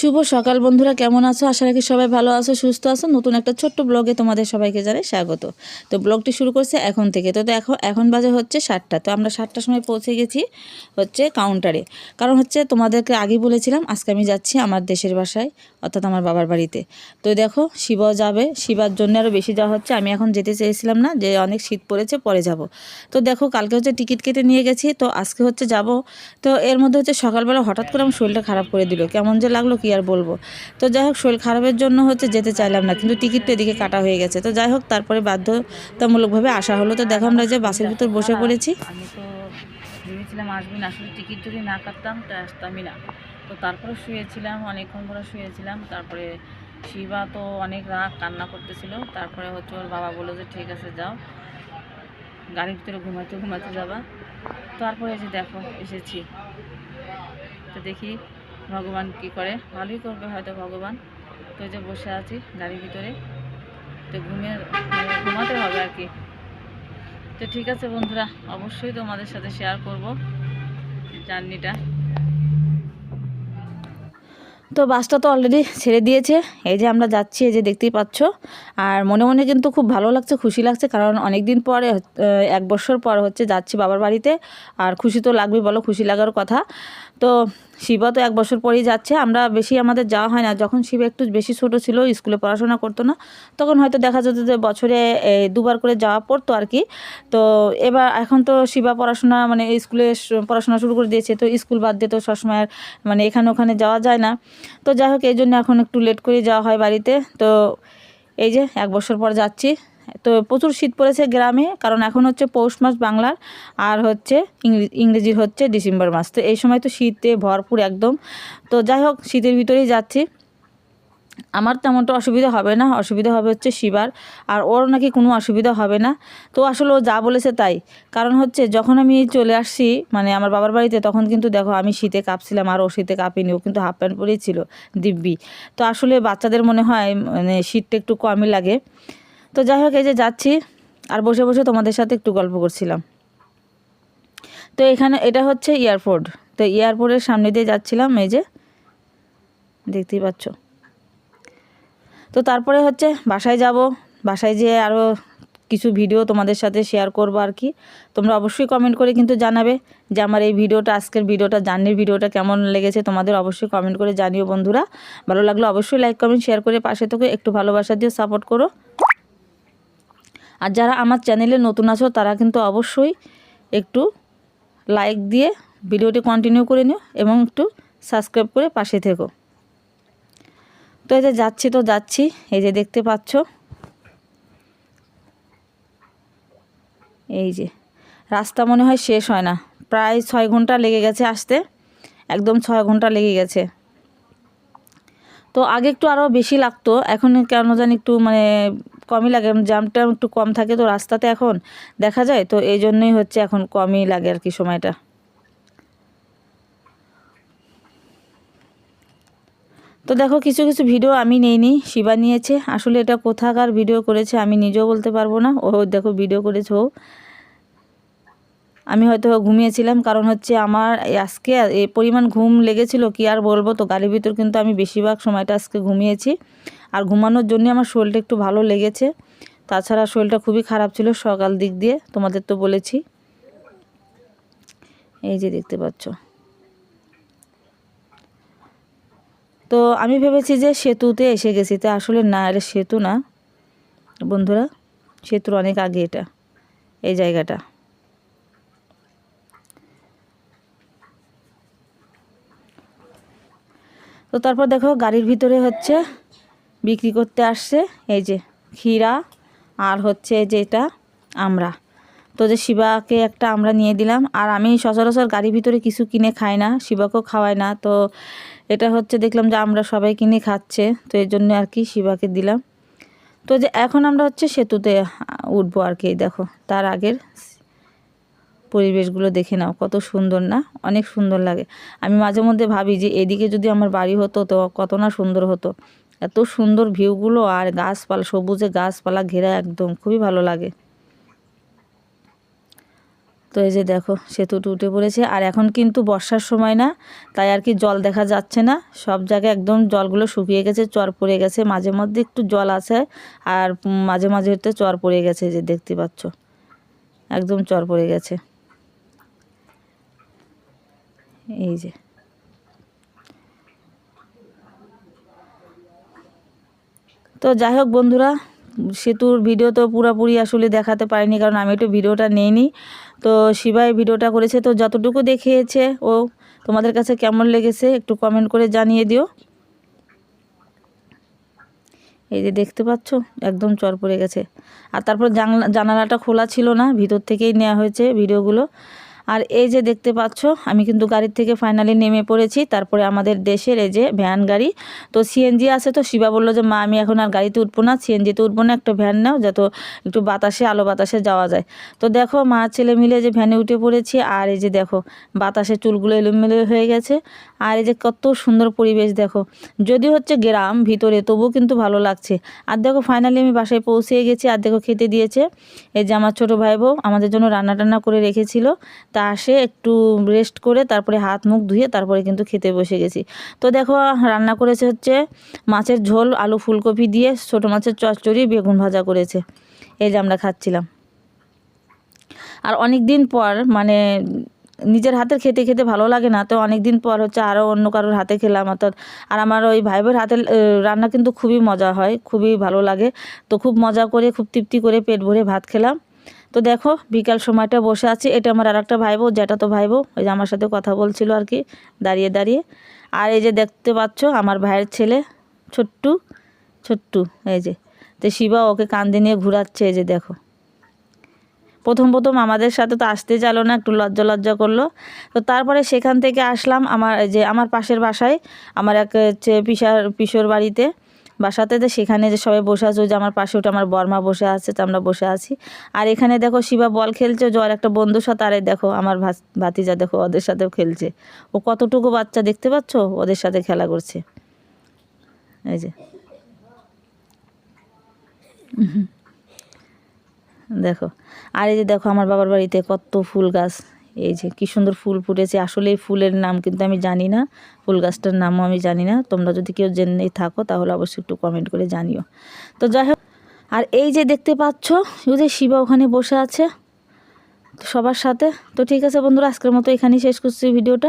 শুভ সকাল বন্ধুরা, কেমন আছো? আশা রাখি সবাই ভালো আছো, সুস্থ আছো। নতুন একটা ছোট্ট ব্লগে তোমাদের সবাইকে জানাই স্বাগত। তো ব্লগটি শুরু করছে এখন থেকে। তো দেখো, এখন বাজে হচ্ছে সাতটা। তো আমরা সাতটার সময় পৌঁছে গেছি হচ্ছে কাউন্টারে কারণ হচ্ছে তোমাদেরকে আগেই বলেছিলাম, আজকে আমি যাচ্ছি আমার দেশের বাসায়, অর্থাৎ আমার বাবার বাড়িতে। তো দেখো শিবাও যাবে। শিবার জন্য আরও বেশি যাওয়া হচ্ছে। আমি এখন যেতে চেয়েছিলাম না, যে অনেক শীত পড়েছে, পরে যাব। তো দেখো, কালকে হচ্ছে টিকিট কেটে নিয়ে গেছি। তো আজকে হচ্ছে যাব। তো এর মধ্যে হচ্ছে সকালবেলা হঠাৎ করে আমার শরীরটা খারাপ করে দিল। কেমন যে লাগল কি আর বলব? তো যাই হোক শরীর খারাপের জন্য হচ্ছে যেতে চাইলাম না কিন্তু টিকিটটা এদিকে কাটা হয়ে গেছে। তো যাই হোক তারপরে বাধ্যতামূলকভাবে আসা হলো। তো দেখো আমরা যে বাসের ভিতর বসে পড়েছি। আমি তো ভেবেছিলাম আসবি না আসলে টিকিট যদি না কাটতাম তো আসতামই না। তো তারপরে শুয়েছিলাম অনেকক্ষণ করে শুয়েছিলাম। তারপরে শিবা তো অনেক রাগ কান্না করতেছিল। তারপরে হচ্ছে ওর বাবা বলল যে ঠিক আছে যাও। গাড়ির ভিতরে ঘুমাতে ঘুমাতে যাবা। তারপরে এসে দেখো এসেছি। তো দেখি ভগবান কি করে? ভালোই করবে হয়তো ভগবান। তো যে বসে আছি গাড়ির ভিতরে। তো ঘুমিয়ে মানে ঘুমাতে হবে আর কি। তো ঠিক আছে বন্ধুরা, অবশ্যই তোমাদের সাথে শেয়ার করব জার্নিটা তো বাসটা তো অলরেডি ছেড়ে দিয়েছে। এই যে আমরা যাচ্ছি, এই যে দেখতেই পাচ্ছ। আর মনে মনে কিন্তু খুব ভালো লাগছে, খুশি লাগছে, কারণ অনেক দিন পরে এক বছর পর হচ্ছে যাচ্ছি বাবার বাড়িতে। আর খুশি তো লাগবে বলো খুশি লাগার কথা। তো শিবা তো এক বছর পরেই যাচ্ছে, আমরা বেশি আমাদের যাওয়া হয় না। যখন শিবা একটু বেশি ছোট ছিল, স্কুলে পড়াশোনা করতো না, তখন হয়তো দেখা যেত যে বছরে দুবার করে যাওয়া পড়তো আর কি। তো এবার এখন তো শিবা পড়াশোনা মানে স্কুলে পড়াশোনা শুরু করে দিয়েছে, তো স্কুল বাদ দিয়ে তো সবসময় মানে এখানে ওখানে যাওয়া যায় না। তো যাই হোক, এই জন্য এখন একটু লেট করে যাওয়া হয় বাড়িতে। তো এই যে, এক বছর পর যাচ্ছি। তো প্রচুর শীত পড়েছে গ্রামে, কারণ এখন হচ্ছে পৌষ মাস বাংলার, আর হচ্ছে ইংরে- ইংরেজির হচ্ছে ডিসেম্বর মাস। তো এই সময় তো শীতে ভরপুর একদম। তো যাই হোক, শীতের ভিতরেই যাচ্ছি। আমার তেমনটা অসুবিধা হবে না, অসুবিধা হবে হচ্ছে শিবার, আর ওর নাকি কোনো অসুবিধা হবে না। তো আসলে ও যা বলেছে তাই। কারণ হচ্ছে যখন আমি চলে আসছি মানে আমার বাবার বাড়িতে, তখন কিন্তু দেখো আমি শীতে কাঁপছিলাম, আর ও শীতে কাঁপিনি, ও কিন্তু হাফ প্যান্ট পরেই ছিল, দিব্যি। তো আসলে বাচ্চাদের মনে হয় মানে শীতটা একটু কমই লাগে। তো যাই হোক, এই যে যাচ্ছি, আর বসে বসে তোমাদের সাথে একটু গল্প করছিলাম। তো এখানে, এটা হচ্ছে এয়ারপোর্ট। তো এয়ারপোর্টের সামনে দিয়ে যাচ্ছিলাম, এই যে, দেখতেই পাচ্ছ। তো তারপরে হচ্ছে, বাসায় যাব। বাসায় যেয়ে আরও কিছু ভিডিও তোমাদের সাথে শেয়ার করব আর কি। তোমরা অবশ্যই কমেন্ট করে কিন্তু জানাবে যে আমার এই ভিডিওটা, আজকের ভিডিওটা, জার্নির ভিডিওটা কেমন লেগেছে তোমাদের অবশ্যই কমেন্ট করে জানিও বন্ধুরা। ভালো লাগলে অবশ্যই লাইক কমেন্ট শেয়ার করে পাশে থেকে একটু ভালোবাসা দিয়ে সাপোর্ট করো। আর যারা আমার চ্যানেলে নতুন আছো, তারা কিন্তু অবশ্যই একটু লাইক দিয়ে ভিডিওটি কন্টিনিউ করে নিও এবং একটু সাবস্ক্রাইব করে পাশে থেকো। তো এই যে যাচ্ছি তো যাচ্ছি, এই যে দেখতে পাচ্ছ। এই যে, রাস্তা মনে হয় শেষ হয় না। প্রায় ছয় ঘণ্টা লেগে গেছে আসতে। একদম ছয় ঘণ্টা লেগে গেছে। তো আগে একটু আরও বেশি লাগতো। এখন কেন জানি একটু মানে কমই লাগে, জ্যামটা একটু কম থাকে তো রাস্তাতে এখন দেখা যায়, তো এই জন্যই হচ্ছে এখন কমই লাগে আর কি সময়টা। তো দেখো কিছু কিছু ভিডিও আমি নেইনি, শিবা নিয়েছে। আসলে এটা কোথাকার ভিডিও করেছে আমি নিজেও বলতে পারব না। ও দেখো ভিডিও করেছে ও। আমি হয়তো ঘুমিয়েছিলাম, কারণ হচ্ছে আমার আজকে এই পরিমাণ ঘুম লেগেছিল, কি আর বলব? তো গাড়ির ভিতর কিন্তু আমি বেশিরভাগ সময়টা আজকে ঘুমিয়েছি। আর ঘুমানোর জন্য আমার শরীরটা একটু ভালো লেগেছে। তাছাড়া শরীরটা খুবই খারাপ ছিল সকাল দিক দিয়ে, তোমাদের তো বলেছি। এই যে দেখতে পাচ্ছ। তো আমি ভেবেছি যে সেতুতে এসে গেছি, তো আসলে না, এটা সেতু না। বন্ধুরা, সেতুর অনেক আগে এটা, এই জায়গাটা। তো তারপর দেখো গাড়ির ভিতরে হচ্ছে বিক্রি করতে আসছে, এই যে ক্ষীরা আর হচ্ছে যেটা আমরা। তো যে শিবাকে একটা আমরা নিয়ে দিলাম, আর আমি সচরাচর গাড়ির ভিতরে কিছু কিনে খাই না, শিবাকেও খাওয়াই না। তো এটা হচ্ছে দেখলাম যে আমরা সবাই কিনে খাচ্ছে, তো এই জন্য আর কি শিবাকে দিলাম। তো যে এখন আমরা হচ্ছে সেতুতে উঠবো আর কি, দেখো, তার আগের পরিবেশগুলো দেখে নাও, কত সুন্দর না? অনেক সুন্দর লাগে। আমি মাঝে মধ্যে ভাবি যে এদিকে যদি আমার বাড়ি হতো তো কত না সুন্দর হতো। এত সুন্দর ভিউগুলো আর গাছপালা, সবুজে গাছপালা ঘেরা একদম, খুবই ভালো লাগে। তো এই যে দেখো সেতুটা উঠে পড়েছে। আর এখন কিন্তু বর্ষার সময় না, তাই আর কি জল দেখা যাচ্ছে না। সব জায়গায় একদম জলগুলো শুকিয়ে গেছে, চর পড়ে গেছে। মাঝে মধ্যে একটু জল আছে আর মাঝে মাঝে হতে চর পড়ে গেছে যে দেখতে পাচ্ছ। একদম চর পড়ে গেছে। এই যে। তো যাই হোক বন্ধুরা, সেতুর ভিডিও তো পুরোপুরি আসলে দেখাতে পারিনি, কারণ আমি একটু ভিডিওটা নেইনি। তো শিবাই ভিডিওটা করেছে, তো যতটুকু দেখিয়েছে ও, তোমাদের কাছে কেমন লেগেছে একটু কমেন্ট করে জানিয়ে দিও। এই যে দেখতে পাচ্ছ, একদম চর পড়ে গেছে। আর তারপর জানলা জানালাটা খোলা ছিল না, ভিতর থেকেই নেওয়া হয়েছে ভিডিওগুলো আর এই যে দেখতে পাচ্ছ, আমি কিন্তু গাড়ির থেকে ফাইনালি নেমে পড়েছি। তারপরে আমাদের দেশের এই যে ভ্যান গাড়ি, তো সিএনজি আছে তো শিবা বলল যে, মা, আমি এখন আর গাড়িতে উঠবো না সিএনজিতে উঠবো না, একটা ভ্যান নাও, যাতে একটু বাতাসে, আলো বাতাসে যাওয়া যায়। তো দেখো, মা, ছেলে মিলে যে ভ্যানে উঠে পড়েছি, আর এই যে দেখো বাতাসে চুলগুলো এলোমেলো হয়ে গেছে। আর এই যে কত সুন্দর পরিবেশ দেখো। যদি হচ্ছে গ্রাম ভিতরে, তবুও কিন্তু ভালো লাগছে। আর দেখো ফাইনালি আমি বাসায় পৌঁছে গেছি, আর দেখো, খেতে দিয়েছে। এই যে আমার ছোটো ভাই বউ, আমাদের জন্য রান্না টান্না করে রেখেছিল। তা আসে, একটু রেস্ট করে তারপরে হাত মুখ ধুয়ে তারপরে কিন্তু খেতে বসে গেছি। তো দেখো, রান্না করেছে হচ্ছে মাছের ঝোল, আলু ফুলকপি দিয়ে ছোটো মাছের চচ্চড়ি, বেগুন ভাজা করেছে। এই যে আমরা খাচ্ছিলাম। আর অনেক দিন পর মানে নিজের হাতের খেতে খেতে ভালো লাগে না, তো অনেক দিন পর হচ্ছে আরও অন্য কারোর হাতে খেলাম, অর্থাৎ আর আমার ওই ভাই বোর হাতের রান্না কিন্তু খুবই মজা হয়, খুবই ভালো লাগে। তো খুব মজা করে, খুব তৃপ্তি করে পেট ভরে ভাত খেলাম। তো দেখো, বিকাল সময়টা বসে আছি। এটা আমার আর একটা ভাই বউ যেটা তো ভাইবো। ওই যে আমার সাথে কথা বলছিল আর কি, দাঁড়িয়ে দাঁড়িয়ে। আর এই যে দেখতে পাচ্ছ, আমার ভাইয়ের ছেলে, ছোট্টু ছোট্টু, এই যে। তো শিবা ওকে কান্দে নিয়ে ঘুরাচ্ছে, এই যে দেখো। প্রথম প্রথম আমাদের সাথে তো আসতে চাইলো না, একটু লজ্জা লজ্জা করল। তো তারপরে সেখান থেকে আসলাম আমার যে আমার পাশের বাসায়, আমার এক হচ্ছে পিসার, পিসোর বাড়িতে। বাসাতে তো সেখানে যে সবাই বসে আছে, ওই যে আমার পাশে ওটা আমার বর্মা বসে আছে, তো আমরা বসে আছি। আর এখানে দেখো শিবা বল খেলছে জল একটা বন্ধুর সাথে, আরে দেখো আমার ভাতিজা দেখো ওদের সাথেও খেলছে। ও কতটুকু বাচ্চা দেখতে পাচ্ছ? ওদের সাথে খেলা করছে। এই যে। দেখো। আর এই যে দেখো আমার বাবার বাড়িতে কত ফুল গাছ। এই যে কি সুন্দর ফুল ফুটেছে। আসলে এই ফুলের নাম কিন্তু আমি জানি না। ফুল গাছটার নামও আমি জানি না। তোমরা যদি কেউ জেনে থাকো তাহলে অবশ্যই একটু কমেন্ট করে জানিও। তো যাই হোক, আর এই যে দেখতে পাচ্ছ যে শিবা ওখানে বসে আছে সবার সাথে। তো ঠিক আছে বন্ধুরা, আজকের মতো এখানেই শেষ করছি ভিডিওটা।